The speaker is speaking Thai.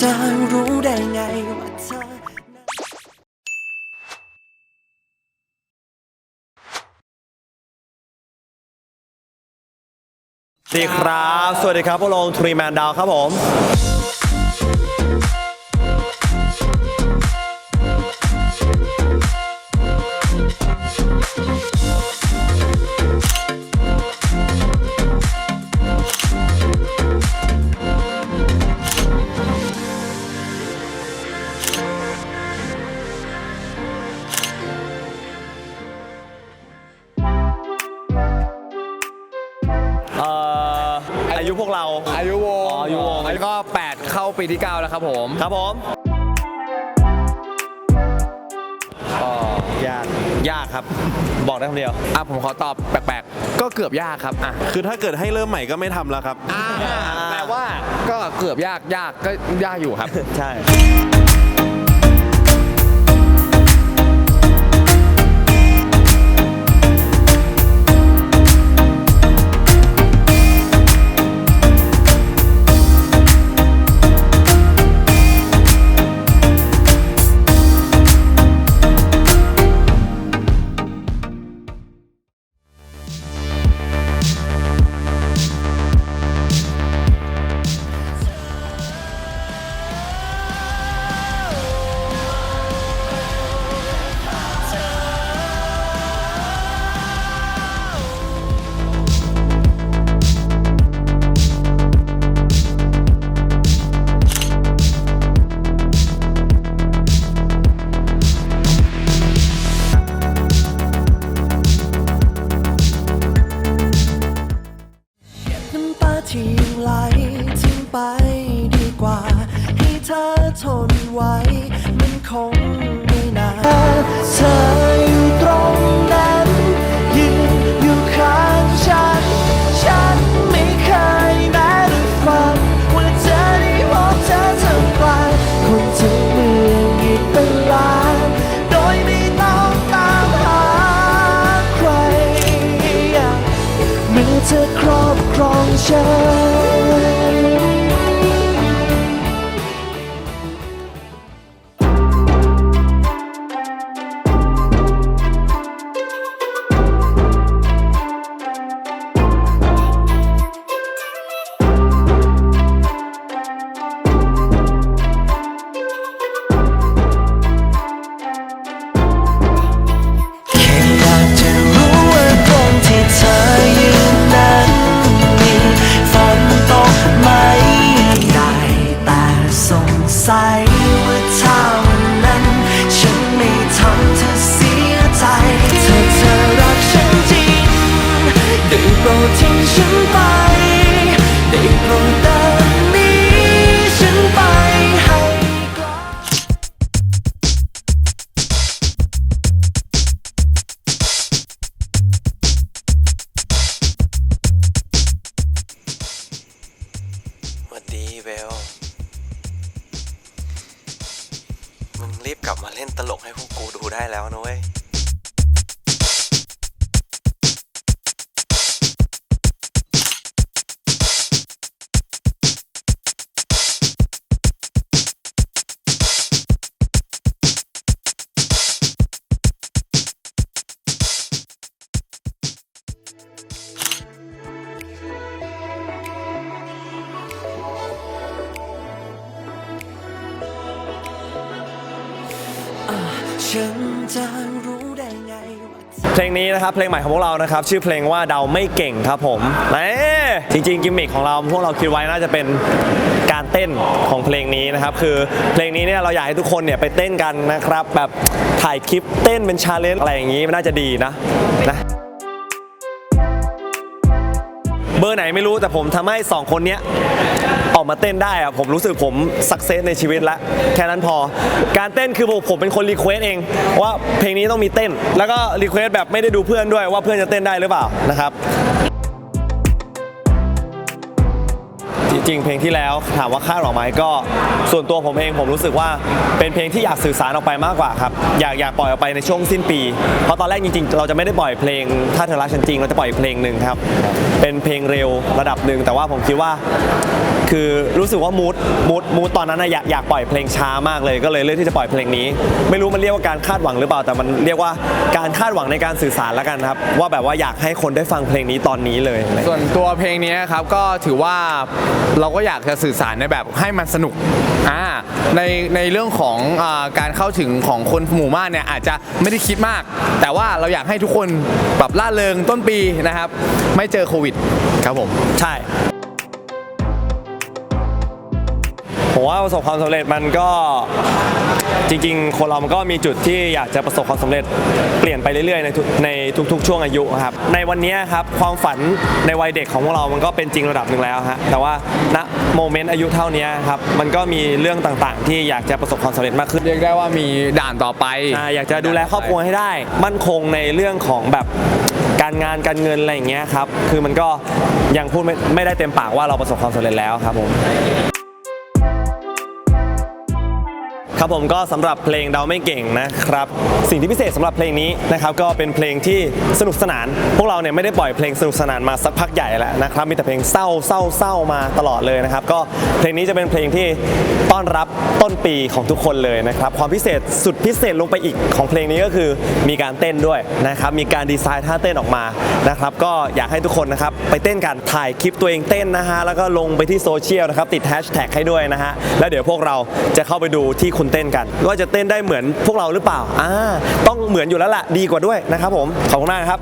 จะรู้ได้ไงว่าเธอสวัสดีครับ สวัสดีครับพวกเราทรีแมนดาวครับผม อายุวงอ๋ออายุวงแล้วก็ 8 เข้าปีที่ 9 แล้วครับผมครับผมก็ยากยากครับ บอกได้คำเดียว อะผมขอตอบแปลกๆ ก็เกือบยากครับอะคือถ้าเกิดให้เริ่มใหม่ก็ไม่ทำแล้วครับ อ่าแปลว่าก็เกือบยากยากก็ยากอยู่ครับ ใช่ ฉันไป ได้โปรดเดินหนีฉันไปให้ไกลสวัสดีเบลมึงรีบกลับมาเล่นตลกให้พวกกูดูได้แล้วนะเว้ย ฉันจะรู้ได้ไงเพลงนี้นะครับเพลงใหม่ของพวกเรานะครับชื่อเพลงว่าเดาไม่เก่งครับผมเน่จริงๆกิมมิคของเราพวกเราคิดไว้น่าจะเป็นการเต้นของเพลงนี้นะครับคือเพลงนี้เนี่ยเราอยากให้ทุกคนเนี่ยไปเต้นกันนะครับแบบถ่ายคลิปเต้นเป็นชาเลนจ์อะไรอย่างนี้มันน่าจะดีนะนะเบอร์ไหนไม่รู้แต่ผมทำให้สองคนเนี้ย ออกมาเต้นได้อะผมรู้สึกผมสักเซสในชีวิตแล้วแค่นั้นพอ การเต้นคือผมผมเป็นคนรีเควสเองว่าเพลงนี้ต้องมีเต้น แล้วก็รีเควสแบบไม่ได้ดูเพื่อนด้วยว่าเพื่อนจะเต้นได้หรือเปล่านะครับ จริงๆเพลงที่แล้วถามว่าคาดหวังไหมก็ ส่วนตัวผมเองผมรู้สึกว่าเป็นเพลงที่อยากสื่อสารออกไปมากกว่าครับอยากอยากปล่อยออกไปในช่วงสิ้นปี เพราะตอนแรกจริงๆ เราจะไม่ได้ปล่อยเพลงถ้าเธอรักฉันจริงเราจะปล่อยอีกเพลงหนึ่งครับเป็นเพลงเร็วระดับหนึ่งแต่ว่าผมคิดว่าคือรู้สึกว่ามูดมูดมูดตอนนั้นนะอยากอยากปล่อยเพลงช้ามากเลยก็เลยเลือกที่จะปล่อยเพลงนี้ ไม่รู้มันเรียกว่าการคาดหวังหรือเปล่าแต่มันเรียกว่าการคาดหวังในการสื่อสารแล้วกันครับ ว่าแบบว่าอยากให้คนได้ฟังเพลงนี้ตอนนี้เลย ส่วนตัวเพลงนี้ครับก็ถือว่าเราก็อยากจะสื่อสารในแบบให้มันสนุกอ่าในในเรื่องของอาการเข้าถึงของคนหมู่มากเนี่ยอาจจะไม่ได้คิดมาก แต่ว่าเราอยากให้ทุกคนแบบล่าเริงต้นปีนะครับ ไม่เจอโควิดครับผม ใช่ ผมว่าประสบความสำเร็จมันก็จริงๆ คนเรามันก็มีจุดที่อยากจะประสบความสำเร็จเปลี่ยนไปเรื่อยๆในทุกในทุกๆ ช่วงอายุครับในวันนี้ครับความฝันในวัยเด็กของพวกเรามันก็เป็นจริงระดับหนึ่งแล้วฮะแต่ว่าณโมเมนต์อายุเท่านี้ครับมันก็มีเรื่องต่างๆ ที่อยากจะประสบความสำเร็จมากขึ้นเรียกได้ว่ามีด่านต่อไปอ่าอยากจะดูแลครอบครัวให้ได้ มั่นคงในเรื่องของแบบการงานการเงินอะไรอย่างเงี้ยครับคือมันก็ยังพูดไม่ไม่ได้เต็มปากว่าเราประสบความสำเร็จแล้วครับผม ครับผมก็สำหรับเพลงเดาไม่เก่งนะครับ สิ่งที่พิเศษสำหรับเพลงนี้นะครับก็เป็นเพลงที่สนุกสนาน พวกเราเนี่ยไม่ได้ปล่อยเพลงสนุกสนานมาสักพักใหญ่แล้วนะครับมีแต่เพลงเศร้าเศร้าเศร้ามาตลอดเลยนะครับ ก็เพลงนี้จะเป็นเพลงที่ต้อนรับต้นปีของทุกคนเลยนะครับความพิเศษสุดพิเศษลงไปอีกของเพลงนี้ก็คือมีการเต้นด้วยนะครับมีการดีไซน์ท่าเต้นออกมานะครับก็อยากให้ทุกคนนะครับไปเต้นกันถ่ายคลิปตัวเองเต้นนะฮะแล้วก็ลงไปที่โซเชียลนะครับติดแฮชแท็กให้ด้วยนะฮะแล้วเดี๋ยวพวกเราจะเข้าไปดูที่คุณเต้นกันว่าจะเต้นได้เหมือนพวกเราหรือเปล่าอ่าต้องเหมือนอยู่แล้วล่ะดีกว่าด้วยนะครับผมขอบคุณมากครับ